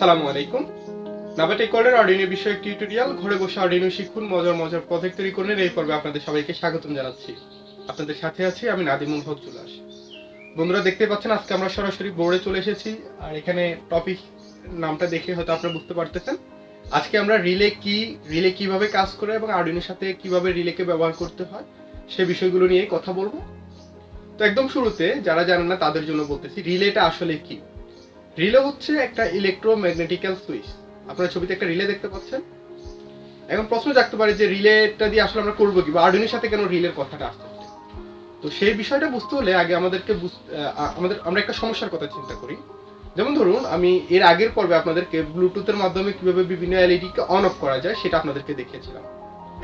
আসসালামু আলাইকুম। নাবাটেকলের অর্ডিনো বিষয়ক টিউটোরিয়াল, ঘরে বসে অর্ডিনো শিখুন, মজার মজার প্রজেক্ট তৈরি করুন, এই পর্বে আপনাদের সবাইকে স্বাগতম জানাচ্ছি। আপনাদের সাথে আছি আমি নাদিমুল হক জুলাস বন্ধুরা দেখতে পাচ্ছেন, আজকে আমরা সরাসরি বোর্ডে চলে এসেছি। আর এখানে টপিক নামটা দেখে হয়তো আপনারা বুঝতে পারতেছেন। আজকে আমরা রিলে কি রিলে কীভাবে কাজ করে এবং আর্ডিনোর সাথে কীভাবে রিলেকে ব্যবহার করতে হয়, সে বিষয়গুলো নিয়ে কথা বলব। তো একদম শুরুতে, যারা জানেন না, তাদের জন্য বলতেছি রিলেটা আসলে কি? রিলে হচ্ছে একটা ইলেকট্রোম্যাগনেটিক্যাল সুইচ আপনারা ছবিতে একটা রিলে দেখতে পাচ্ছেন। এখন প্রশ্ন জাগতে পারে যে রিলেটা দিয়ে আসলে আমরা করব কি, বা আর্ডিনোর সাথে কেন রিলের কথাটা আসতেছে তো সেই বিষয়টা বুঝতে হলে আগে আমাদেরকে আমাদের, আমরা একটা সমস্যার কথা চিন্তা করি। যেমন ধরুন, আমি এর আগের পর্বে আপনাদেরকে ব্লুটুথের মাধ্যমে কীভাবে বিভিন্ন এলইডি কে অন অফ করা যায় সেটা আপনাদেরকে দেখিয়েছিলাম।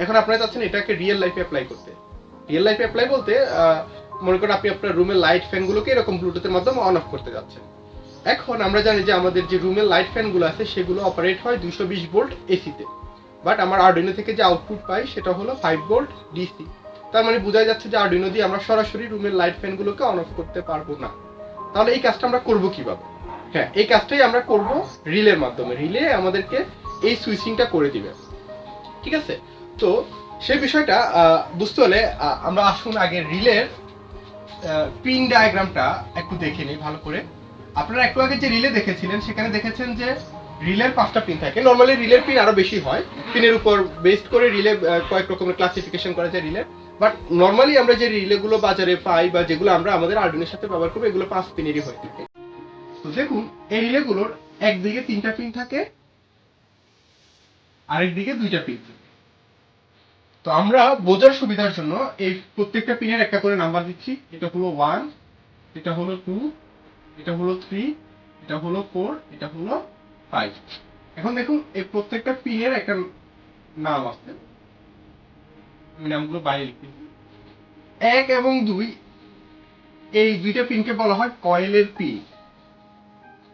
এখন আপনারা চাচ্ছেন এটাকে রিয়েল লাইফে অ্যাপ্লাই করতে। রিয়েল লাইফে অ্যাপ্লাই বলতে মনে করেন আপনি আপনার রুমের লাইট ফ্যানগুলোকে এরকম ব্লুটুথের মাধ্যমে অন অফ করতে যাচ্ছেন। এখন আমরা জানি যে আমাদের যে রুমের লাইট ফ্যানগুলো আছে, সেগুলো অপারেট হয় দুশো বিশ ভোল্ট এসিতে বাট আমার আর্ডিনো থেকে যে আউটপুট পাই, সেটা হলো ফাইভ ভোল্ট ডিসি তার মানে বোঝাই যাচ্ছে যে আর্ডিনো দিয়ে আমরা সরাসরি রুমের লাইট ফ্যানগুলোকে অন অফ করতে পারব না। তাহলে এই কাজটা আমরা করব কীভাবে? হ্যাঁ এই কাজটাই আমরা করব রিলের মাধ্যমে। রিলে আমাদেরকে এই সুইচিংটা করে দিবে। ঠিক আছে? তো সেই বিষয়টা বুঝতে হলে আমরা আসুন আগে রিলের পিন ডায়াগ্রামটা একটু দেখে নিই ভালো করে। আপনারা একটু আগে যে রিলে দেখেছিলেন, সেখানে দেখেছেন যে রিলের পাঁচটা পিন থাকে। নর্মালি রিলের পিন আরও বেশি হয়। পিনের উপর বেসড করে রিলে কয়েক রকমের ক্লাসিফিকেশন করা যায় রিলে বাট নর্মালি আমরা যে রিলেগুলো বাজারে পাই বা যেগুলো আমরা আমাদের আর্ডিনের সাথে ব্যবহার করব এগুলো পাঁচ পিনেরই হয়ে থাকে। তো দেখুন, এই রিলেগুলোর একদিকে তিনটা পিন থাকে, আরেকদিকে দুইটা পিন তো আমরা বোঝার সুবিধার জন্য এই প্রত্যেকটা পিনের একটা করে নাম্বার দিচ্ছি। এটা হলো ওয়ান এটা হলো টু এটা হলো থ্রি এটা হলো ফোর এটা হলো ফাইভ এখন দেখুন, এই প্রত্যেকটা পিনের একটা নাম আছে। আমি নামগুলো বাইরে লিখতেছি এক এবং দুই, এই দুইটা পিনকে বলা হয় কয়েলের পিন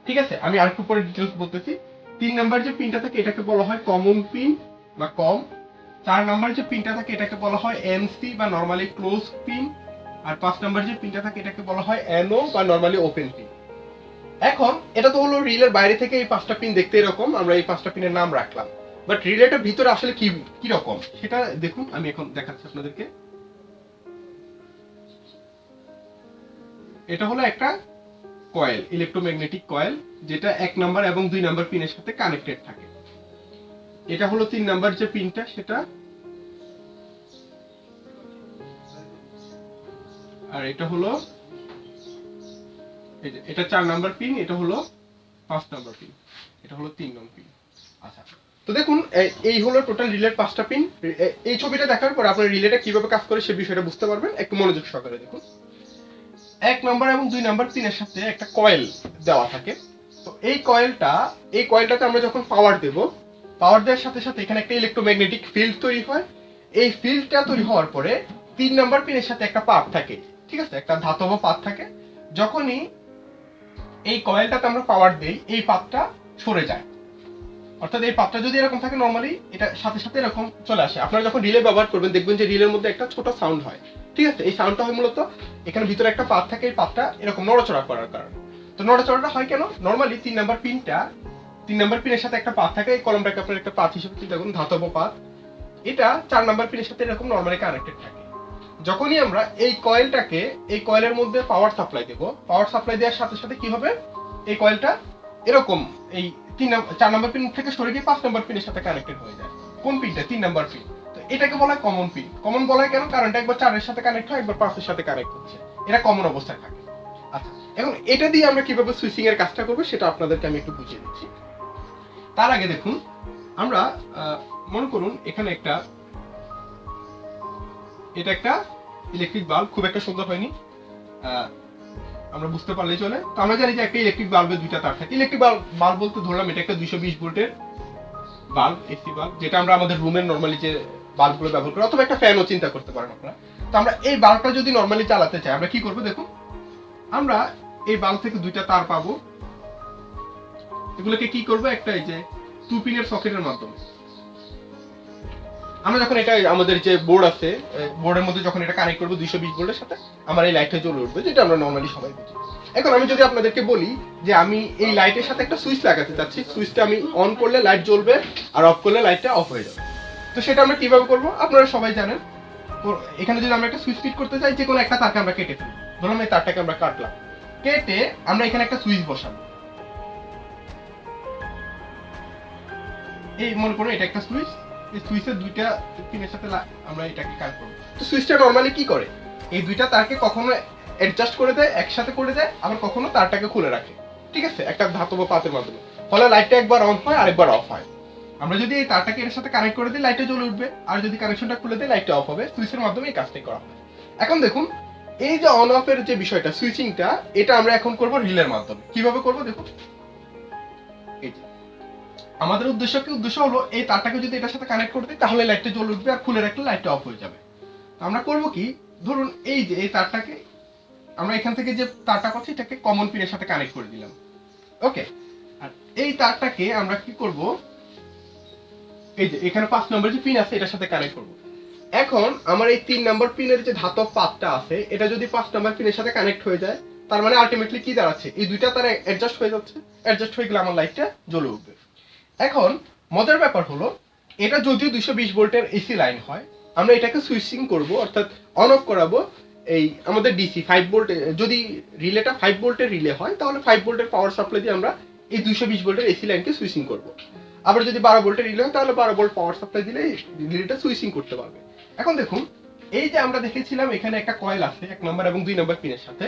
ঠিক আছে? আমি আর একটু পরে ডিটেলস বলতেছি। তিন নাম্বার যে পিনটা থাকে, এটাকে বলা হয় কমন পিন বা কম চার নাম্বার যে পিনটা থাকে, এটাকে বলা হয় এনসি বা নর্মালি ক্লোজ পিন আর পাঁচ নাম্বার যে পিনটা থাকে, এটাকে বলা হয় এনও বা নর্মালি ওপেন পিন এখন, এটা তো হলো রিলের বাইরে থেকে এই পাঁচটা পিন দেখতে এরকম, আমরা এই পাঁচটা পিনের নাম রাখলাম। বাট রিলেটার ভিতরে আসলে কি কি রকম? সেটা দেখুন, আমি এখন দেখাচ্ছি আপনাদেরকে। এটা হলো একটা কয়েল ইলেকট্রোম্যাগনেটিক কয়েল যেটা এক নাম্বার এবং দুই নাম্বার পিনের সাথে কানেক্টেড থাকে। এটা হলো তিন নাম্বার যে পিনটা সেটা আর এটা হলো এটা চার নাম্বার পিন এটা হলো পাঁচ নাম্বার পিন এটা হলো তিন নম্বর পিন আচ্ছা তো দেখুন, এই হলো টোটাল রিলের পাঁচটা পিন এই ছবিটা দেখার পর আপনার রিলেটা কীভাবে কাজ করে সে বিষয়টা বুঝতে পারবেন। একটু মনোযোগ সহকারে দেখুন। এক নাম্বার এবং দুই নাম্বার পিনের সাথে একটা কয়েল দেওয়া থাকে। তো এই কয়েলটা এই কয়েলটাতে আমরা যখন পাওয়ার দেব পাওয়ার দেওয়ার সাথে সাথে এখানে একটা ইলেকট্রোম্যাগনেটিক ফিল্ড তৈরি হয়। এই ফিল্ডটা তৈরি হওয়ার পরে তিন নাম্বার পিনের সাথে একটা পাত থাকে। ঠিক আছে? একটা ধাতব পাত থাকে। যখনই এই কয়েলটাতে আমরা পাওয়ার দেই, এই পাতটা সরে যায়। অর্থাৎ এই পাতটা যদি এরকম থাকে নর্মালি এটা সাথে সাথে এরকম চলে আসে। আপনারা যখন রিলে ব্যবহার করবেন, দেখবেন যে রিলের মধ্যে একটা ছোট সাউন্ড হয়। ঠিক আছে? এই সাউন্ডটা হয় মূলত এখানে ভিতরে একটা পাত থাকে, এই পাতটা এরকম নড়াচড়া করার কারণে। তো নড়াচড়াটা হয় কেন? নর্মালি তিন নাম্বার পিনটা তিন নাম্বার পিনের সাথে একটা পাত থাকে। এই কলমটাকে আপনার একটা পাত হিসেবে চিন্তা করুন, ধাতব পাত। এটা চার নাম্বার পিনের সাথে এরকম নর্মালি কানেক্টেড থাকে। যখনই আমরা এই কয়েলটাকে, এই কয়েলের মধ্যে পাওয়ার সাপ্লাই দেব পাওয়ার সাপ্লাই দেওয়ার সাথে সাথে কি হবে? এই কয়েলটা এরকম এই তিন নাম্বার চার নাম্বার পিন থেকে সরে গিয়ে পাঁচ নাম্বার পিনের সাথে কানেক্টেড হয়ে যায়। কোন পিনটা তিন নাম্বার পিন তো এটাকে বলা হয় কমন পিন কমন বলা হয় কেন? কারণ একবার চারের সাথে কানেক্ট হয়, একবার পাঁচের সাথে কানেক্ট হচ্ছে। এটা কমন অবস্থায় থাকে। আচ্ছা এখন এটা দিয়ে আমরা কীভাবে সুইচিং এর কাজটা করব সেটা আপনাদেরকে আমি একটু বুঝিয়ে দিচ্ছি। তার আগে দেখুন, আমরা মনে করুন এখানে একটা, এটা একটা ইলেকট্রিক বাল্ব খুব একটা সুন্দর হয়নি। আমরা বুঝতে পারলেই চলে। তো আমরা জানি যে একটা ইলেকট্রিক বাল্বের দুইটা তার থাকে। ইলেকট্রিক বাল্ব বাল্ব বলতে ধরলাম এটা একটা দুইশো বিশ ভোল্টের বাল্ব এসি বাল্ব যেটা আমরা আমাদের রুমের নর্মালি যে বাল্বগুলো ব্যবহার করি, অথবা একটা ফ্যানও চিন্তা করতে পারেন আপনারা। তো আমরা এই বাল্বটা যদি নর্মালি চালাতে চাই, আমরা কি করব দেখুন? আমরা এই বাল্ব থেকে দুইটা তার পাবো। এগুলোকে কি করব? একটা এই যে টু পিনের সকেটের মাধ্যমে। আমরা যখন এটা, আমাদের যে বোর্ড আছে বোর্ডের মধ্যে যখন এটা কানেক্ট করব দুইশো বিশ বোর্ডের সাথে, আমার এই লাইটটা জ্বলে উঠবে, যেটা আমরা নর্মালি সবাই বুঝি। এখন আমি যদি আপনাদেরকে বলি যে আমি এই লাইটের সাথে একটা সুইচ লাগাতে চাচ্ছি সুইচটা আমি অন করলে লাইট জ্বলবে আর অফ করলে লাইটটা অফ হয়ে যাবে। তো সেটা আমরা কীভাবে করব? আপনারা সবাই জানেন। এখানে যদি আমরা একটা সুইচ ফিট করতে চাই, যে কোনো একটা তারকে আমরা কেটে ফেলি। ধরুন এই তারটাকে আমরা কাটলাম। কেটে আমরা এখানে একটা সুইচ বসাবো। এই মনে করুন এটা একটা সুইচ সুইচের দুইটা পিনের সাথে আমরা এটাকে কানেক্ট করব। তো সুইচটা নর্মালি কি করে? এই দুইটা তারকে কখনো অ্যাডজাস্ট করে দেয় একসাথে করে দেয় আবার কখনো তারটাকে খুলে রাখে। ঠিক আছে? একটা ধাতব পাতের মাধ্যমে। ফলে লাইটটা একবার অন হয় আরেকবার অফ হয়। আমরা যদি এই তারটাকে এর সাথে কানেক্ট করে দিই লাইটটা জ্বলে উঠবে। আর যদি কানেকশনটা খুলে দিই লাইটটা অফ হবে। সুইচের মাধ্যমে এই কাজটাই করা হয়। এখন দেখুন এই যে অন অফ এর যে বিষয়টা সুইচিংটা এটা আমরা এখন করব রিলের মাধ্যমে। কীভাবে করব দেখুন? আমাদের উদ্দেশ্য কি? উদ্দেশ্য হলো এই তারটাকে যদি এটার সাথে কানেক্ট করতে তাহলে লাইটটা জ্বলে উঠবে আর খুলে রাখলে লাইটটা অফ হয়ে যাবে। আমরা করব কি? ধরুন এই যে, এই তারটাকে আমরা এখান থেকে যে তারটা পাচ্ছি এটাকে কমন পিনের সাথে কানেক্ট করে দিলাম। ওকে আর এই তারটাকে আমরা কি করব? এই যে, এখানে পাঁচ নম্বর যে পিন আছে, এটার সাথে কানেক্ট করব। এখন আমার এই তিন নম্বর পিনের যে ধাতব পাতটা আছে, এটা যদি পাঁচ নম্বর পিনের সাথে কানেক্ট হয়ে যায়, তার মানে আলটিমেটলি কি দাঁড়াচ্ছে? এই দুইটা তার অ্যাডজাস্ট হয়ে যাচ্ছে। অ্যাডজাস্ট হয়ে গেলে আমার লাইটটা জ্বলে উঠবে। এখন, মজার ব্যাপার হলো, এটা যদিও দুইশো বিশ ভোল্টের এসি লাইন হয়, আমরা এটাকে সুইচিং করব, অর্থাৎ অন অফ করাবো, এই আমাদের ডিসি ফাইভ ভোল্ট যদি রিলেটা ফাইভ ভোল্টের রিলে হয়, তাহলে ফাইভ ভোল্টের পাওয়ার সাপ্লাই দিয়ে আমরা এই দুইশো বিশ ভোল্টের এসি লাইনকে সুইচিং করব। আবার যদি বারো ভোল্টের রিলে হয়, তাহলে বারো ভোল্ট পাওয়ার সাপ্লাই দিলে রিলেটা সুইচিং করতে পারবে। এখন দেখুন, এই যে আমরা দেখেছিলাম এখানে একটা কয়েল আছে, এক নম্বর এবং দুই নম্বর পিনের সাথে,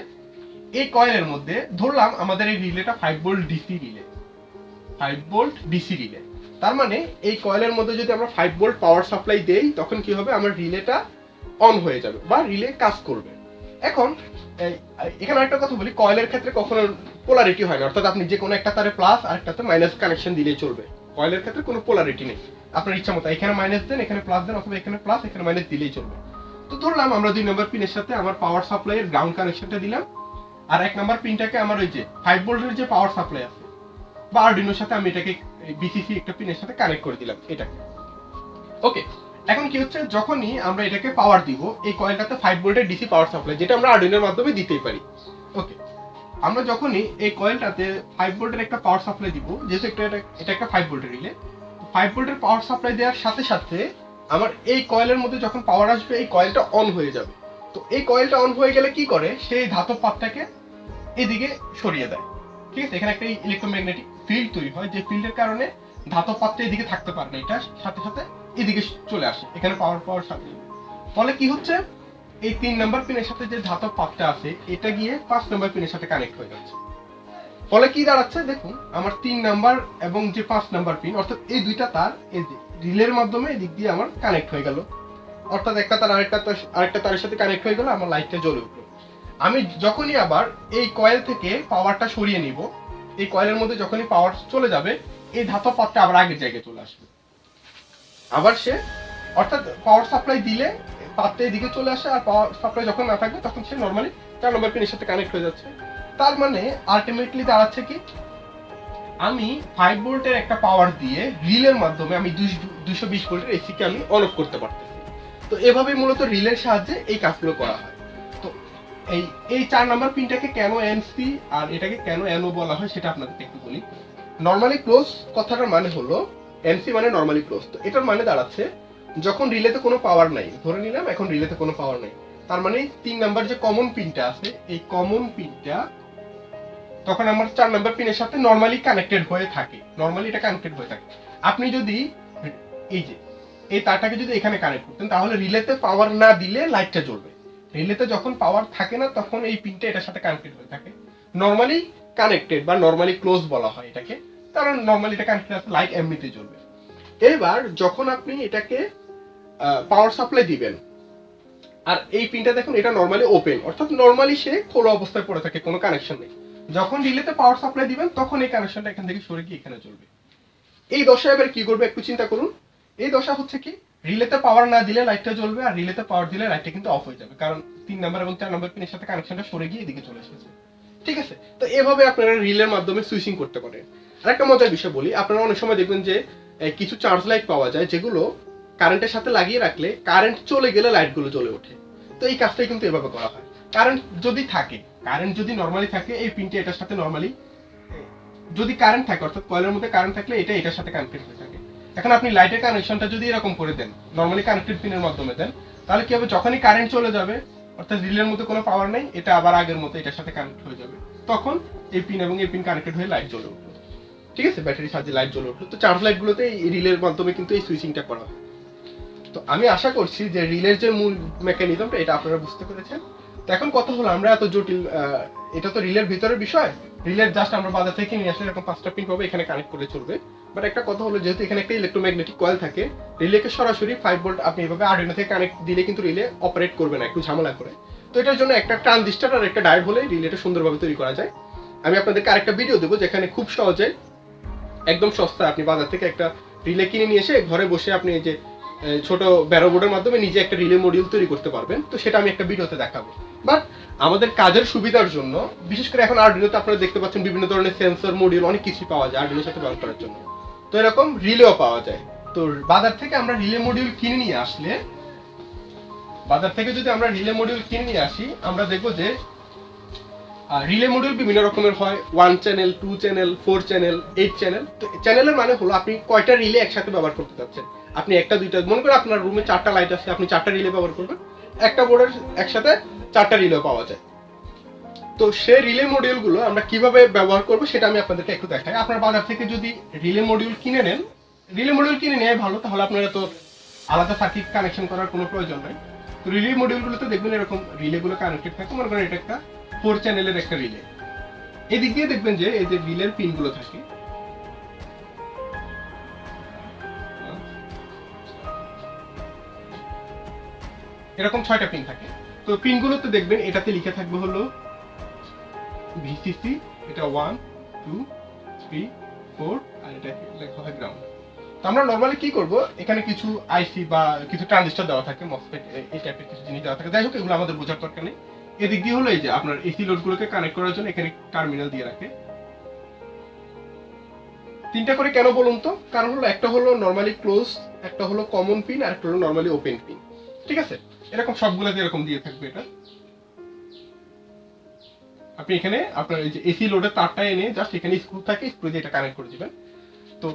এই কয়েলের মধ্যে ধরলাম আমাদের এই রিলেটা five volt DC relay five volt DC relay তার মানে এই কয়েলের মধ্যে যদি আমরা ফাইভ ভোল্ট পাওয়ার সাপ্লাই দেই, তখন কি হবে? আমার রিলেটা অন হয়ে যাবে বা রিলে কাজ করবে। এখন এখানে একটা কথা বলি কয়েলের ক্ষেত্রে কখনো পোলারিটি হয় না। অর্থাৎ আপনি যে কোনো একটা তারে প্লাস আর একটাতে মাইনাস কানেকশন দিলেই চলবে। কয়েলের ক্ষেত্রে কোনো পোলারিটি নেই। আপনার ইচ্ছা মতো, এখানে মাইনাস দেন, এখানে প্লাস দেন, অথবা এখানে প্লাস এখানে মাইনাস দিলেই চলবে। তো ধরলাম, আমরা দুই নম্বর পিনের সাথে আমার পাওয়ার সাপ্লাইয়ের গ্রাউন্ড কানেকশনটা দিলাম। আর এক নম্বর পিনটাকে আমার ওই যে ফাইভ ভোল্টের যে পাওয়ার সাপ্লাই আছে বা আরডিনোর সাথে আমি এটাকে বিসিসি একটা পিনের সাথে কানেক্ট করে দিলাম এটাকে ওকে এখন কি হচ্ছে? যখনই আমরা এটাকে পাওয়ার দিব, এই কয়েলটাতে ফাইভ ভোল্টের ডিসি পাওয়ার সাপ্লাই যেটা আমরা আরডিনোর মাধ্যমে দিতেই পারি। ওকে আমরা যখনই এই কয়েলটাতে ফাইভ ভোল্টের একটা পাওয়ার সাপ্লাই দিব, যেহেতু একটা, এটা- এটা একটা ফাইভ ভোল্টের রিলে ফাইভ ভোল্টের পাওয়ার সাপ্লাই দেওয়ার সাথে সাথে আমার এই কয়েলের মধ্যে যখন পাওয়ার আসবে, এই কয়েলটা অন হয়ে যাবে। তো এই কয়েলটা অন হয়ে গেলে কি করে? সেই ধাতব পাতটাকে এদিকে সরিয়ে দেয়। ঠিক আছে? এখানে একটা ইলেকট্রোম্যাগনেটিক ফিল্ড তৈরি হয়, যে ফিল্ডের কারণে ধাতব পাতটা এদিকে থাকতে পারে না এটা সাথে সাথে এদিকে চলে আসে, এখানে পাওয়ার পাওয়ার সাথে। ফলে কি হচ্ছে? এই তিন নাম্বার পিনের সাথে যে ধাতব পাতটা আছে, এটা গিয়ে পাঁচ নাম্বার পিনের সাথে কানেক্ট হয়ে যাচ্ছে। ফলে কি দাঁড়াচ্ছে? দেখুন, আমার তিন নাম্বার এবং যে পাঁচ নাম্বার পিন অর্থাৎ এই দুইটা তার এই রিলের মাধ্যমে এদিক দিয়ে আমার কানেক্ট হয়ে গেল। অর্থাৎ একটা তার আরেকটা আরেকটা তারের সাথে কানেক্ট হয়ে গেল, আমার লাইটটা জ্বলে উঠল। আমি যখনই আবার এই কয়েল থেকে পাওয়ারটা সরিয়ে নিব এই কয়েলের মধ্যে যখনই পাওয়ার চলে যাবে, এই ধাতব পাতটা আবার আগের জায়গায় চলে আসবে। আবার সে, অর্থাৎ পাওয়ার সাপ্লাই দিলে পাতটা এদিকে চলে আসে আর পাওয়ার সাপ্লাই যখন না থাকবে, তখন সে নর্মালি চার নম্বর পিনের সাথে কানেক্ট হয়ে যাচ্ছে। তার মানে আলটিমেটলি দাঁড়াচ্ছে কি? আমি ফাইভ ভোল্টের একটা পাওয়ার দিয়ে রিলের মাধ্যমে আমি দুশো বিশ ভোল্টের এসিকে আমি অন অফ করতে পারতেছি। তো এভাবে মূলত রিলের সাহায্যে এই কাজগুলো করা হয়। এই এই চার নাম্বার পিনটাকে কেন এনসি আর এটাকে কেন এনও বলা হয় সেটা আপনাদেরকে একটু বলি। নর্মালি ক্লোজ কথাটার মানে হলো, এনসি মানে নর্মালি ক্লোজ তো এটার মানে দাঁড়াচ্ছে, যখন রিলেতে কোনো পাওয়ার নাই, ধরে নিলাম এখন রিলেতে কোনো পাওয়ার নাই। তার মানে তিন নাম্বার যে কমন পিনটা আছে, এই কমন পিনটা তখন আমার চার নাম্বার পিনের সাথে নর্মালি কানেক্টেড হয়ে থাকে। নর্মালি এটা কানেক্টেড হয়ে থাকে। আপনি যদি এই যে, এই তারটাকে যদি এখানে কানেক্ট করতেন, তাহলে রিলেতে পাওয়ার না দিলে লাইটটা জ্বলবে। রিলেতে যখন পাওয়ার থাকে না, তখন এই পিনটা এটার সাথে কানেক্টেড হয়ে থাকে। নর্মালি কানেক্টেড বা নর্মালি ক্লোজ বলা হয় এটাকে, কারণ নর্মালি এটা কানেক্টেড আছে লাইট এমনিতে জ্বলবে। এবার যখন আপনি এটাকে পাওয়ার সাপ্লাই দিবেন, আর এই পিনটা দেখুন, এটা নর্মালি ওপেন অর্থাৎ নর্মালি সে খোলা অবস্থায় পড়ে থাকে, কোনো কানেকশন নেই। যখন রিলেতে পাওয়ার সাপ্লাই দিবেন, তখন এই কানেকশনটা এখান থেকে সরে গিয়ে এখানে চলবে এই দশা এবার কি করবে একটু চিন্তা করুন। এই দশা হচ্ছে কি রিলেতে পাওয়ার না দিলে লাইটটা জ্বলবে আর রিলেতে পাওয়ার দিলে লাইটটা কিন্তু অফ হয়ে যাবে। কারণ তিন নাম্বার এবং চার নাম্বার পিনের সাথে কানেকশনটা সরে গিয়ে এদিকে চলে এসেছে। ঠিক আছে? তো এভাবে আপনারা রিলের মাধ্যমে সুইচিং করতে পারেন। আর একটা মজার বিষয় বলি, আপনারা অনেক সময় দেখবেন যে কিছু চার্জ লাইট পাওয়া যায় যেগুলো কারেন্টের সাথে লাগিয়ে রাখলে কারেন্ট চলে গেলে লাইটগুলো জ্বলে ওঠে। তো এই কাজটাই কিন্তু এভাবে করা হয়। কারেন্ট যদি থাকে কারেন্ট যদি নর্মালি থাকে, এই পিনটা এটার সাথে নর্মালি যদি কারেন্ট থাকে, অর্থাৎ কয়েলের মধ্যে কারেন্ট থাকলে এটা এটার সাথে কানেক্টেড হয়ে থাকে। এখন আপনি লাইটের কানেকশনটা যদি এরকম করে দেন নর্মালি কানেক্টেড পিনের মাধ্যমে দেন, তাহলে কি হবে? যখনই কারেন্ট চলে যাবে, অর্থাৎ রিলের মধ্যে কোনো পাওয়ার নেই, এটা আবার আগের মতো এটার সাথে কানেক্ট হয়ে যাবে। তখন এই পিন এবং এই পিন কানেক্টেড হয়ে লাইট জ্বলে উঠল ঠিক আছে? ব্যাটারি সাহায্যে লাইট জ্বলে উঠল তো চার্জ লাইটগুলোতে এই রিলের মাধ্যমে কিন্তু এই সুইচিংটা করা হয়। তো আমি আশা করছি যে রিলের যে মূল মেকানিজমটা এটা আপনারা বুঝতে পেরেছেন। তো এখন কথা হলো, আমরা এত জটিল এটা তো রিলের ভিতরের বিষয়। রিলের জাস্ট আমরা বাজার থেকে নিয়ে আসলে এরকম পাঁচটা পিন পাবো, এখানে কানেক্ট করে চলবে। বাট একটা কথা হলো, যেহেতু এখানে একটা ইলেকট্রোম্যাগনেটিক কয়েল থাকে রিলেকে সরাসরি ফাইভ ভোল্ট আপনি এভাবে আর্ডিনো থেকে কানেক্ট দিলে কিন্তু রিলে অপারেট করবে না, একটু ঝামেলা করে। তো এটার জন্য একটা ট্রানজিস্টার আর একটা ডায়োড হলে রিলেটা সুন্দরভাবে তৈরি করা যায়। আমি আপনাদেরকে আরেকটা ভিডিও দেবো, যেখানে খুব সহজে একদম সস্তা আপনি বাজার থেকে একটা রিলে কিনে নিয়ে এসে ঘরে বসে আপনি এই যে ছোট ব্যারো বোর্ডের মাধ্যমে নিজে একটা রিলে মডিউল তৈরি করতে পারবেন। তো সেটা আমি একটা ভিডিওতে দেখাবো। বাট আমাদের কাজের সুবিধার জন্য, বিশেষ করে এখন আর্ডিনোতে আপনারা দেখতে পাচ্ছেন বিভিন্ন ধরনের সেন্সর মডিউল অনেক কিছু পাওয়া যায় আর্ডিনোর সাথে ব্যবহার করার জন্য। তো এরকম রিলেও পাওয়া যায়। তো বাজার থেকে আমরা রিলে মডিউল কিনে নিয়ে আসলে, বাজার থেকে যদি আমরা রিলে মডিউল কিনে নিয়ে আসি, আমরা দেখব যে রিলে মডিউল বিভিন্ন রকমের হয়। One channel two channel four channel eight channel তো চ্যানেলের মানে হলো আপনি কয়টা রিলে একসাথে ব্যবহার করতে চাচ্ছেন। আপনি একটা, দুইটা, মনে করেন আপনার রুমে চারটা লাইট আছে, আপনি চারটা রিলে ব্যবহার করবেন। একটা বোর্ডের একসাথে চারটা রিলে পাওয়া যায়। তো সেই রিলে মডিউলগুলো আমরা কীভাবে ব্যবহার করব সেটা আমি আপনাদেরকে একটু দেখাই। আপনার বাজার থেকে যদি রিলে মডিউল কিনে নেন রিলে মডিউল কিনে নেয় ভালো, তাহলে আপনারা তো আলাদা সার্কিট কানেকশন করার কোনো প্রয়োজন নাই। তো রিলে মডিউলগুলোতে দেখবেন এরকম রিলেগুলো কানেক্টেড থাকে, মনে করেন এটা একটা ফোর চ্যানেলের একটা রিলে এদিক দিয়ে দেখবেন যে, এই যে রিলের পিনগুলো থাকে। এরকম ছয়টা পিন থাকে। তো পিনগুলোতে দেখবেন এটাতে লিখে থাকবে হলো ভিসিসি এটা ওয়ান টু থ্রি ফোর আর এটা লেখা হয় গ্রাউন্ড তো আমরা নর্মালি কি করব? এখানে কিছু আইসি বা কিছু ট্রানজিস্টর দেওয়া থাকে মসফেট এই টাইপের কিছু জিনিস দেওয়া থাকে। যাই হোক, এগুলো আমাদের বোঝার দরকার নেই। এদিক দিয়ে হলো এই যে আপনার এসি লোডগুলোকে কানেক্ট করার জন্য এখানে টার্মিনাল দিয়ে রাখে। তিনটা করে কেন বলুন তো? কারণ হলো একটা হলো নর্মালি ক্লোজ একটা হলো কমন পিন আর একটা হলো নর্মালি ওপেন পিন ঠিক আছে? এরকম সবগুলোতে এরকম দিয়ে থাকবে এটা। আপনি এখানে আপনার এই যে এসি লোডের তারটা এনে জাস্ট এখানে স্ক্রু থাকে স্ক্রু দিয়ে এটা কানেক্ট করে দিবেন। তো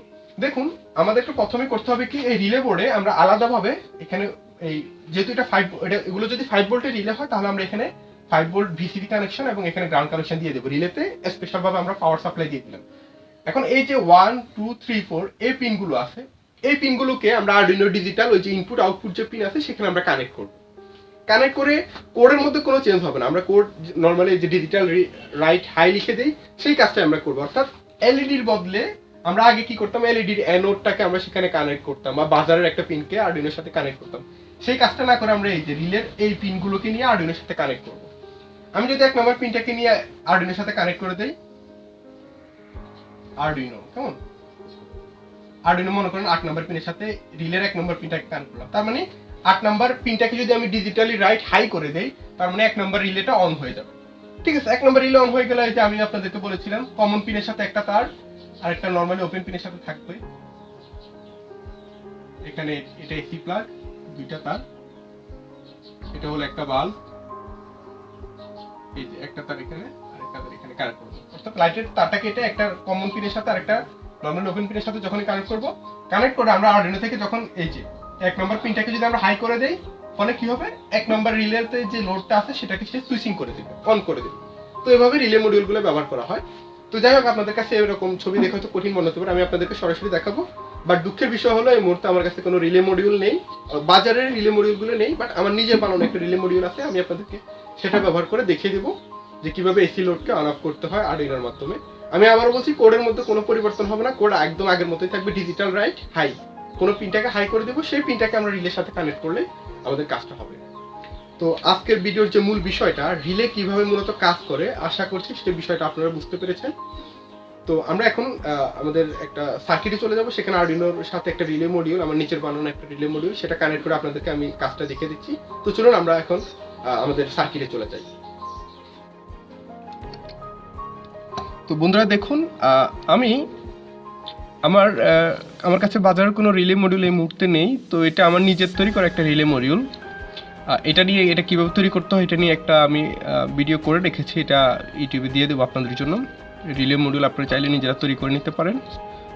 দেখুন, আমাদেরকে প্রথমে করতে হবে কি, এই রিলে বোর্ডে আমরা আলাদাভাবে এখানে এই যেহেতু এটা ফাইভ এটা এগুলো যদি ফাইভ ভোল্টের রিলে হয়, তাহলে আমরা এখানে ফাইভ ভোল্ট ভিসিবি কানেকশন এবং এখানে গ্রাউন্ড কানেকশন দিয়ে দেবো। রিলেতে স্পেশাল ভাবে আমরা পাওয়ার সাপ্লাই দিয়ে দিলাম। এখন এই যে ওয়ান টু থ্রি ফোর এই পিনগুলো আছে, এই পিনগুলোকে আমরা আর্ডিনো ডিজিটাল ওই যে ইনপুট আউটপুট যে পিন আছে, সেখানে আমরা কানেক্ট করব। কানেক্ট করে কোডের মধ্যে কোনো চেঞ্জ হবে না। আমরা কোড নর্মালি যে ডিজিটাল রাইট হাই লিখে দেই, সেই কাজটা আমরা করব। অর্থাৎ এলইডির বদলে আমরা আগে কি করতাম? এলইডির অ্যানোডটাকে আমরা সেখানে কানেক্ট করতাম বা বাজারের একটা পিনকে আর্ডিনোর সাথে কানেক্ট করতাম। সেই কাজটা না করে আমরা এই যে রিলের এই পিনগুলোকে নিয়ে আর্ডিনোর সাথে কানেক্ট করব। আমি যদি এক নম্বর পিনটাকে নিয়ে আর্ডিনোর সাথে কানেক্ট করে দেই আর্ডিনো কেমন? আর্ডিনো মনে করেন আট নম্বর পিনের সাথে রিলের এক নম্বর পিনটাকে কানেক্ট করলাম। তার মানে আট নম্বর পিনটাকে যদি আমি ডিজিটালি রাইট হাই করে দেই, তার মানে এক নম্বর রিলেটা অন হয়ে যাবে। ঠিক আছে, এক নম্বর রিলে অন হয়ে গেলে যে আমি আপনাদেরকে বলেছিলাম কমন পিনের সাথে একটা তার আর একটা নর্মালি ওপেন পিনের সাথে থাকবে। এখানে এটা এসি প্লাগ দুইটা তার। এটা হলো একটা বাল্ব এই যে একটা তার এখানে, আর একটা তার এখানে কানেক্ট করব। অর্থাৎ লাইটের তারটা কেটে একটা কমন পিনের সাথে আর একটা নর্মাল ওপেন পিনের সাথে যখন কানেক্ট করব কানেক্ট করে আমরা আর্ডিনো থেকে যখন এই যে এক নম্বর পিনটাকে যদি আমরা হাই করে দেই ফলে কি হবে? এক নম্বর রিলেতে যে লোডটা আছে, সেটাকে সে সুইচিং করে দেবে অন করে দেবে। তো এভাবে রিলে মডিউলগুলো ব্যবহার করা হয়। তো যাই হোক, আপনাদের কাছে এরকম ছবি দেখা হয়তো কঠিন মনে হতে পারে, আমি আপনাদেরকে সরাসরি দেখাবো। বাট দুঃখের বিষয় হলো, এই মুহূর্তে আমার কাছে কোনো রিলে মডিউল নেই। বাজারের রিলে মডিউলগুলো নেই বাট আমার নিজের বানানো একটা রিলে মডিউল আছে, আমি আপনাদেরকে সেটা ব্যবহার করে দেখিয়ে দেবো যে কীভাবে এসি লোডকে অন অফ করতে হয় আর্ডিনোর মাধ্যমে। আমি আবারও বলছি কোডের মধ্যে কোনো পরিবর্তন হবে না কোড একদম আগের মতোই থাকবে ডিজিটাল রাইট হাই কোনো পিনটাকে হাই করে দেবো, সেই পিনটাকে আমরা রিলের সাথে কানেক্ট করলে আমাদের কাজটা হবে। তো আজকের ভিডিওর যে মূল বিষয়টা রিলে কীভাবে মূলত কাজ করে, আশা করছি সেই বিষয়টা আপনারা বুঝতে পেরেছেন। তো আমরা এখন আমাদের একটা সার্কিটে চলে যাব, সেখানে আর্ডিনোর সাথে একটা রিলে মডিউল আমার নিচের বানানো একটা রিলে মডিউল সেটা কানেক্ট করে আপনাদেরকে আমি কাজটা দেখিয়ে দিচ্ছি। তো চলুন আমরা এখন আমাদের সার্কিটে চলে যাই। তো বন্ধুরা দেখুন আমি আমার আমার কাছে বাজারের কোনো রিলে মডিউল এই মুহূর্তে নেই, তো এটা আমার নিজের তৈরি করা একটা রিলে মডিউল এটা নিয়ে, এটা কীভাবে তৈরি করতে হয় এটা নিয়ে একটা আমি ভিডিও করে রেখেছি, এটা ইউটিউবে দিয়ে দেবো আপনাদের জন্য। রিলে মডিউল আপনারা চাইলে নিজেরা তৈরি করে নিতে পারেন।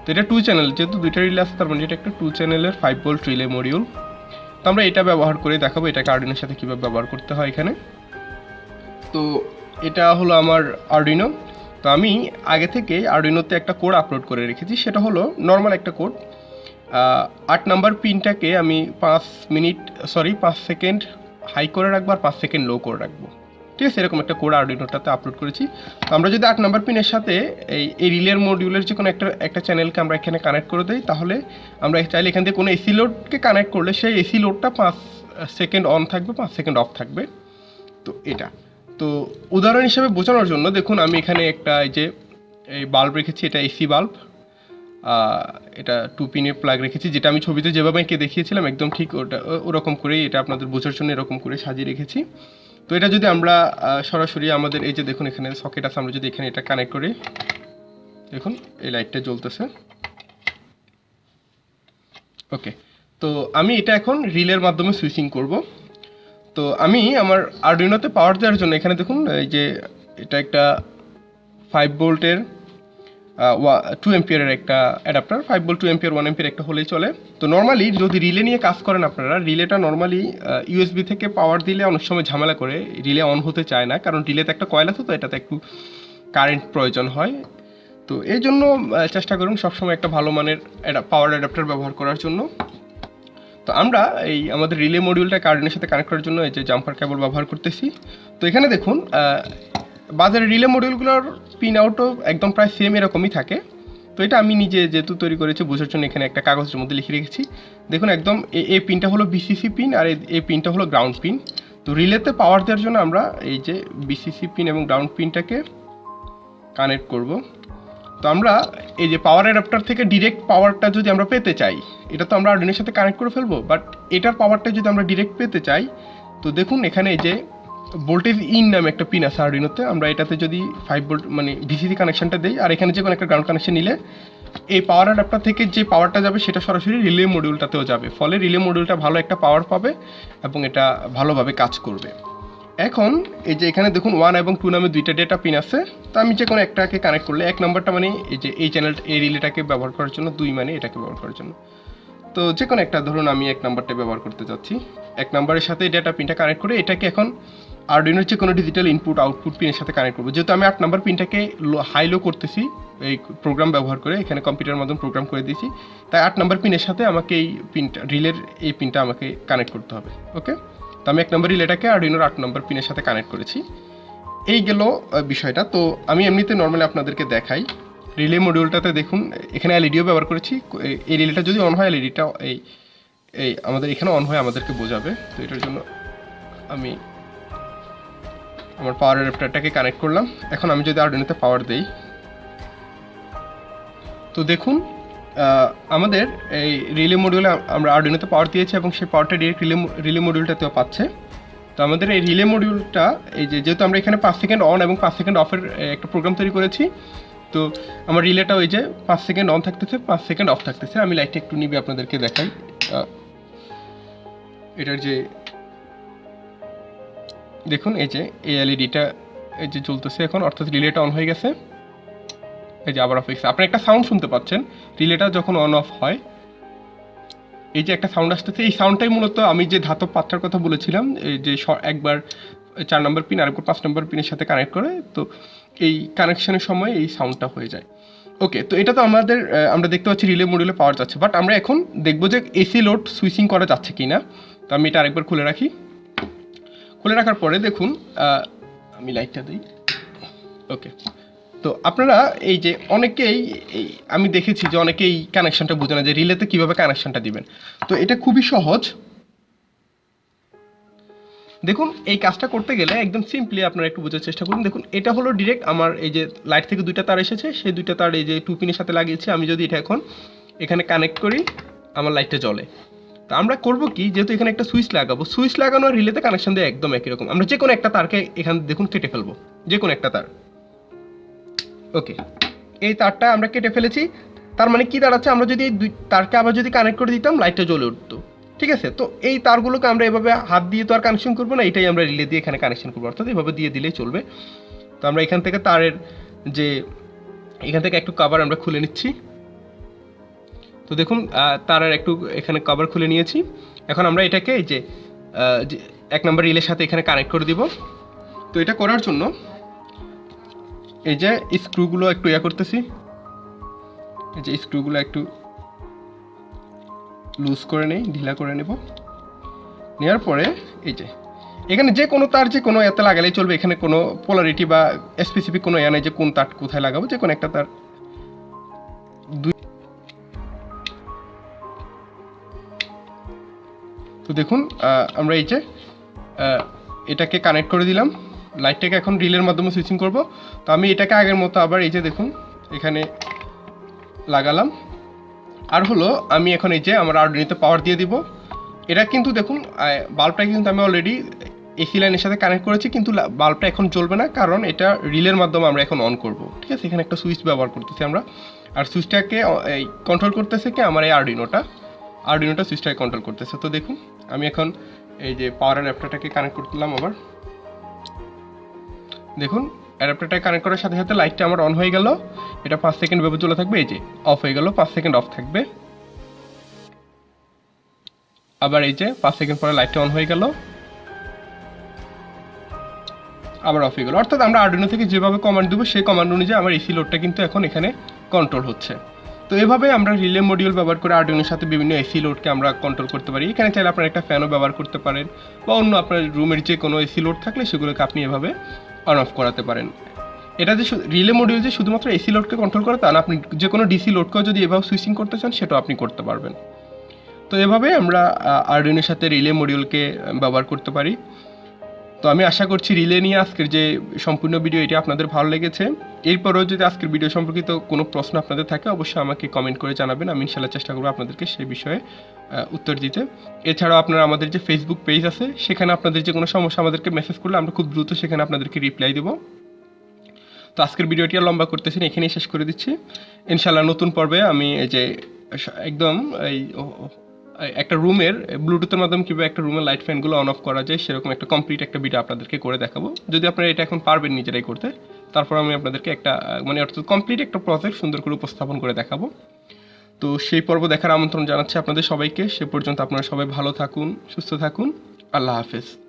তো এটা টু চ্যানেল যেহেতু দুইটা রিলে আছে, তার মানে এটা একটা টু চ্যানেলের ফাইভ ভোল্ট রিলে মডিউল তো আমরা এটা ব্যবহার করে দেখাবো এটাকে আর্ডিনোর সাথে কীভাবে ব্যবহার করতে হয় এখানে। তো এটা হলো আমার আর্ডিনো তো আমি আগে থেকে আর্ডিনোতে একটা কোড আপলোড করে রেখেছি, সেটা হলো নর্মাল একটা কোড আট নাম্বার পিনটাকে আমি পাঁচ মিনিট সরি পাঁচ সেকেন্ড হাই করে রাখব আর পাঁচ সেকেন্ড লো করে রাখব। ঠিক আছে, এরকম একটা কোড আর্ডিনোটাতে আপলোড করেছি। তো আমরা যদি আট নাম্বার পিনের সাথে এই এই রিলের মডিউলের যে কোনো একটা একটা চ্যানেলকে আমরা এখানে কানেক্ট করে দিই, তাহলে আমরা চাইলে এখান থেকে কোনো এসি লোডকে কানেক্ট করলে সেই এসি লোডটা পাঁচ সেকেন্ড অন থাকবে, পাঁচ সেকেন্ড অফ থাকবে। তো এটা। তো উদাহরণ হিসেবে বোঝানোর জন্য দেখুন, আমি এখানে একটা এই যে, এই বাল্ব রেখেছি, এটা এসি বাল্ব এটা টু পিনের প্লাগ রেখেছি, যেটা আমি ছবিতে যেভাবে এঁকে দেখিয়েছিলাম, একদম ঠিক ওটা, ওরকম করেই এটা আপনাদের বোঝার জন্য এরকম করে সাজিয়ে রেখেছি। তো এটা যদি আমরা সরাসরি আমাদের এই যে দেখুন, এখানে সকেট আছে, আমরা যদি এখানে এটা কানেক্ট করি, দেখুন, এই লাইটটা জ্বলতেছে। ওকে তো আমি এটা এখন রিলের মাধ্যমে সুইচিং করব। তো আমি আমার আর্ডিনোতে পাওয়ার দেওয়ার জন্য এখানে দেখুন, এই যে এটা একটা ফাইভ ভোল্টের টু এম্পিয়ারের একটা adapter five volt two ampere one ampere একটা হলেই চলে। তো নর্মালি যদি রিলে নিয়ে কাজ করেন আপনারা রিলেটা নর্মালি ইউএসবি থেকে পাওয়ার দিলে অনেক সময় ঝামেলা করে রিলে অন হতে চায় না, কারণ রিলেতে একটা কয়েল তো, এটাতে একটু কারেন্ট প্রয়োজন হয়। তো এই জন্য চেষ্টা করুন সবসময় একটা ভালো মানের পাওয়ার অ্যাডাপ্টার ব্যবহার করার জন্য। তো আমরা এই আমাদের রিলে মডিউলটা কারেন্টের সাথে কানেক্ট করার জন্য এই যে জাম্পার কেবল ব্যবহার করতেছি। তো এখানে দেখুন আহ, বাজারে রিলে মডিউলগুলোর পিন আউটও একদম প্রায় সেম এরকমই থাকে। তো এটা আমি নিজে যেহেতু তৈরি করেছি বোঝার জন্য এখানে একটা কাগজের মধ্যে লিখে রেখেছি। দেখুন একদম এই পিনটা হলো বিসিসি পিন আর এই পিনটা হলো গ্রাউন্ড পিন তো রিলেতে পাওয়ার দেওয়ার জন্য আমরা এই যে বিসিসি পিন এবং গ্রাউন্ড পিনটাকে কানেক্ট করব। তো আমরা এই যে পাওয়ার অ্যাডাপ্টার থেকে ডিরেক্ট পাওয়ারটা যদি আমরা পেতে চাই, এটা তো আমরা আর্ডিনের সাথে কানেক্ট করে ফেলব বাট এটার পাওয়ারটা যদি আমরা ডিরেক্ট পেতে চাই, তো দেখুন এখানে এই যে ভোল্টেজ ইন নামে একটা পিন আছে আর্ডিনোতে আমরা এটাতে যদি ফাইভ ভোল্ট মানে ভিসিসি কানেকশনটা দিই, আর এখানে যে কোনো একটা গ্রাউন্ড কানেকশন নিলে এই পাওয়ার অ্যাডাপ্টার থেকে যে পাওয়ারটা যাবে সেটা সরাসরি রিলে মডিউলটাতেও যাবে, ফলে রিলে মডিউলটা ভালো একটা পাওয়ার পাবে এবং এটা ভালোভাবে কাজ করবে। এখন এই যে এখানে দেখুন ওয়ান এবং টু নামে দুইটা ডেটা পিন আছে, তো আমি যে কোনো একটাকে কানেক্ট করলে, এক নম্বরটা মানে এই যে এই চ্যানেল এই রিলেটাকে ব্যবহার করার জন্য, দুই মানে এটাকে ব্যবহার করার জন্য। তো যে কোনো একটা, ধরুন আমি এক নাম্বারটা ব্যবহার করতে যাচ্ছি, এক নাম্বারের সাথে ডেটা পিনটা কানেক্ট করে এটাকে এখন আর্ডিনোর যে কোনো ডিজিটাল ইনপুট আউটপুট পিনের সাথে কানেক্ট করব। যেহেতু আমি আট নাম্বার পিনটাকে লো হাই লো করতেছি, এই প্রোগ্রাম ব্যবহার করে, এখানে কম্পিউটার মাধ্যমে প্রোগ্রাম করে দিয়েছি, তাই আট নাম্বার পিনের সাথে আমাকে এই পিনটা রিলের এই পিনটা আমাকে কানেক্ট করতে হবে ওকে তো আমি এক নম্বর রিলেটাকে আর্ডিনোর আট নম্বর পিনের সাথে কানেক্ট করেছি। এই গেল বিষয়টা। তো আমি এমনিতে নর্মালি আপনাদেরকে দেখাই। রিলে মডিউলটাতে দেখুন, এখানে এলইডিও ব্যবহার করেছি। এই- রিলেটা যদি অন হয় এলইডিটা এই এই আমাদের, এখানে অন হয়ে আমাদেরকে বোঝাবে। তো এটার জন্য আমি আমার পাওয়ার অ্যাডাপ্টারটাকে কানেক্ট করলাম। এখন আমি যদি আর্ডিনোতে পাওয়ার দেই। তো দেখুন আমাদের এই রিলে মডিউলে আমরা আর্ডিনোতে পাওয়ার দিয়েছি এবং সেই পাওয়ারটা ডিরেক্ট রিলে রিলে মডিউলটাতেও পাচ্ছে। তো আমাদের এই রিলে মডিউলটা এই যে যেহেতু আমরা এখানে পাঁচ সেকেন্ড অন এবং পাঁচ সেকেন্ড অফের একটা প্রোগ্রাম তৈরি করেছি, তো আমার রিলেটা ওই যে পাঁচ সেকেন্ড অন থাকতেছে, পাঁচ সেকেন্ড অফ থাকতেছে। আমি লাইটটা একটু নিবি, আপনাদেরকে দেখাই। এটার যে দেখুন, এই যে এই এলইডিটা এই যে চলতেছে এখন, অর্থাৎ রিলেটা অন হয়ে গেছে। এই যে আবার অফ হয়েছে আপনি একটা সাউন্ড শুনতে পাচ্ছেন রিলেটা যখন অন অফ হয়, এই যে একটা সাউন্ড আসতেছে, এই সাউন্ডটাই মূলত আমি যে ধাতব পাত্রার কথা বলেছিলাম, এই যে একবার চার নম্বর পিন আরেকবার পাঁচ নম্বর পিনের সাথে কানেক্ট করে, তো এই কানেকশনের সময় এই সাউন্ডটা হয়ে যায়। ওকে তো এটা তো আমাদের আমরা দেখতে পাচ্ছি রিলে মডিউলে পাওয়ার যাচ্ছে বাট আমরা এখন দেখব যে এসি লোড সুইচিং করা যাচ্ছে কি না তো আমি এটা আরেকবার খুলে রাখি। খুলে রাখার পরে দেখুন আমি লাইটটা দিই। ওকে তো আপনারা এই যে অনেকেই আমি দেখেছি যে অনেকেই কানেকশনটা বোঝে না যে রিলেতে কীভাবে কানেকশনটা দিবেন। তো এটা খুবই সহজ। দেখুন, এই কাজটা করতে গেলে একদম সিম্পলি আপনারা একটু বোঝার চেষ্টা করুন। দেখুন, এটা হলো ডিরেক্ট আমার এই যে লাইট থেকে দুইটা তার এসেছে, সেই দুইটা তার এই যে টু পিনের সাথে লাগিয়েছি। আমি যদি এটা এখন এখানে কানেক্ট করি, আমার লাইটটা জ্বলে। তো আমরা করব কি, যেহেতু এখানে একটা সুইচ লাগাবো সুইচ লাগানো আর রিলেতে কানেকশন দিয়ে একদম একই রকম। আমরা যে কোনো একটা তারকে এখানে, দেখুন, কেটে ফেলব। যে কোনো একটা তার। ওকে এই তারটা আমরা কেটে ফেলেছি। তার মানে কি দাঁড়াচ্ছে? আমরা যদি দুই, তারকে আবার যদি কানেক্ট করে দিতাম লাইটটা জ্বলে উঠতো। ঠিক আছে? তো এই তারগুলোকে আমরা এভাবে হাত দিয়ে তো আর কানেকশন করব না, এটাই আমরা রিলে দিয়ে এখানে কানেকশন করব। অর্থাৎ এভাবে দিয়ে দিলেই চলবে। তো আমরা এখান থেকে তারের যে, এখান থেকে একটু কভার আমরা খুলে নিচ্ছি। তো দেখুন তারের একটু এখানে কভার খুলে নিয়েছি। এখন আমরা এটাকে যে এক নম্বর রিলের সাথে এখানে কানেক্ট করে দিব। তো এটা করার জন্য এই যে স্ক্রুগুলো একটু ইয়া করতেছি। এই যে স্ক্রুগুলো একটু লুজ করে নেই, ঢিলা করে নেব। নেওয়ার পরে এই যে, এখানে যে কোনো তার যে কোনো এতে লাগালেই চলবে। এখানে কোনো পোলারিটি বা স্পেসিফিক কোনো ইয়া নেই যে কোন তার কোথায় লাগাবো, যে কোনো একটা তার। তো দেখুন আমরা এই যে এটাকে কানেক্ট করে দিলাম। লাইটটাকে এখন রিলের মাধ্যমে সুইচিং করব। তো আমি এটাকে আগের মতো আবার এই যে দেখুন, এখানে লাগালাম। আর হলো, আমি এখন এই যে আমার আর্ডিনিতে পাওয়ার দিয়ে দিব। এটা কিন্তু দেখুন বাল্বটা কিন্তু আমি অলরেডি এসি লাইনের সাথে কানেক্ট করেছি, কিন্তু বাল্বটা এখন জ্বলবে না, কারণ এটা রিলের মাধ্যমে আমরা এখন অন করব। ঠিক আছে, এখানে একটা সুইচ ব্যবহার করতেছি আমরা। আর সুইচটাকে কন্ট্রোল করতেছে কি? আমার এই আর্ডিনোটা আর্ডিনোটা সুইচটাকে কন্ট্রোল করতেছে। তো দেখুন, আমি এখন এই যে পাওয়ার অ্যাডাপ্টারটাকে কানেক্ট করলাম আবার। দেখুন অ্যাডাপ্টারটা কানেক্ট করার সাথে সাথে লাইটটা আমার অন হয়ে গেল। এটা পাঁচ সেকেন্ড ভেবে চলে থাকবে, এই যে অফ হয়ে গেল, পাঁচ সেকেন্ড অফ থাকবে। আবার এই যে পাঁচ সেকেন্ড পরে লাইটটা অন হয়ে গেল। আবার অফ হয়ে গেল। অর্থাৎ আমরা আর্ডিনো থেকে যেভাবে কমান্ড দেবো, সেই কমান্ড অনুযায়ী আমার এসি লোডটা কিন্তু এখন এখানে কন্ট্রোল হচ্ছে। তো এভাবে আমরা রিলে মডিউল ব্যবহার করে আর্ডিনোর সাথে বিভিন্ন এসি লোডকে আমরা কন্ট্রোল করতে পারি। এখানে চাইলে আপনার একটা ফ্যানও ব্যবহার করতে পারেন, বা অন্য আপনার রুমের যে কোনো এসি লোড থাকলে সেগুলোকে আপনি এভাবে অন অফ করাতে পারেন। এটা যে রিলে মডিউল যে শুধুমাত্র এসি লোডকে কন্ট্রোল করে তা না, আপনি যে কোনো ডিসি লোডকেও যদি এভাবে সুইচিং করতে চান, সেটাও আপনি করতে পারবেন। তো এভাবে আমরা আর্ডিনের সাথে রিলে মডিউলকে ব্যবহার করতে পারি। তো আমি আশা করছি রিলে নিয়ে আজকের যে সম্পূর্ণ ভিডিও এটি আপনাদের ভালো লেগেছে। এরপরেও যদি আজকের ভিডিও সম্পর্কিত কোনো প্রশ্ন আপনাদের থাকে, অবশ্যই আমাকে কমেন্ট করে জানাবেন। আমি ইনশাল্লাহ চেষ্টা করব আপনাদেরকে সেই বিষয়ে উত্তর দিতে। এছাড়াও আপনারা আমাদের যে ফেসবুক পেজ আছে, সেখানে আপনাদের যে কোনো সমস্যা আমাদেরকে মেসেজ করলে আমরা খুব দ্রুত সেখানে আপনাদেরকে রিপ্লাই দেবো। তো আজকের ভিডিওটি আর লম্বা করতেছি এখানেই শেষ করে দিচ্ছি। ইনশাল্লাহ নতুন পর্বে আমি এই যে, একদম এই একটা রুমের, ব্লুটুথের মাধ্যমে কীভাবে একটা রুমের লাইট ফ্যানগুলো অন অফ করা যায়, সেরকম একটা কমপ্লিট একটা ভিডিও আপনাদেরকে করে দেখাবো। যদি আপনারা এটা এখন পারবেন নিজেরাই করতে, তারপর আমি আপনাদেরকে একটা মানে অর্থাৎ কমপ্লিট একটা প্রজেক্ট সুন্দর করে উপস্থাপন করে দেখাবো। তো সেই পর্ব দেখার আমন্ত্রণ জানাচ্ছি আপনাদের সবাইকে। সে পর্যন্ত আপনারা সবাই ভালো থাকুন, সুস্থ থাকুন। আল্লাহ হাফেজ।